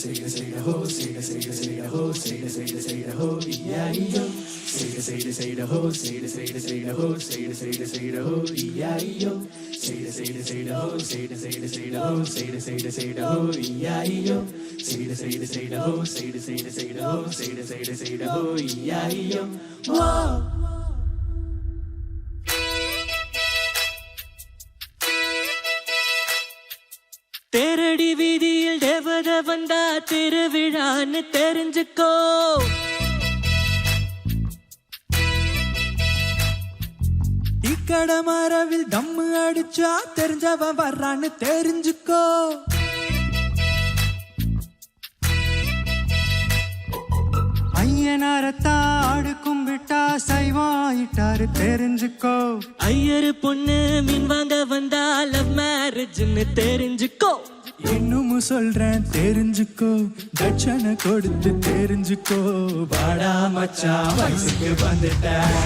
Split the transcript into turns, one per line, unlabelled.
sigue, sigue, ho, sigue, sigue, sigue, ho, sigue, sigue, sigue, ho, y ya y yo. Sigue, sigue, sigue, ho, sigue, ho, sigue, yo. Sigue, sigue, sigue, ho, sigue, sigue, sigue, ho, sigue, sigue, sigue, ho, y ya y yo. Sigue, sigue, sigue, ho, ho,
sigue, y yo. வந்தா திருவிழான்னு தெரிஞ்சுக்கோ.
இக்கட மரவில் தம்மு அடிச்சா தெரிஞ்சவன் வர்றான்னு தெரிஞ்சுக்கோ. ஐயனாரத்தாடு சைவாயிட்டாரு தெரிஞ்சுக்கோ.
ஐயரு பொண்ணு மீன் வாங்க வந்தா லவ் மேரேஜ்னு தெரிஞ்சுக்கோ.
இன்னும் சொல்றேன் தெரிஞ்சுக்கோ. தட்சணை கொடுத்து தெரிஞ்சுக்கோ. வாடா மச்சான் வயசுக்கு
வந்துட்டேன்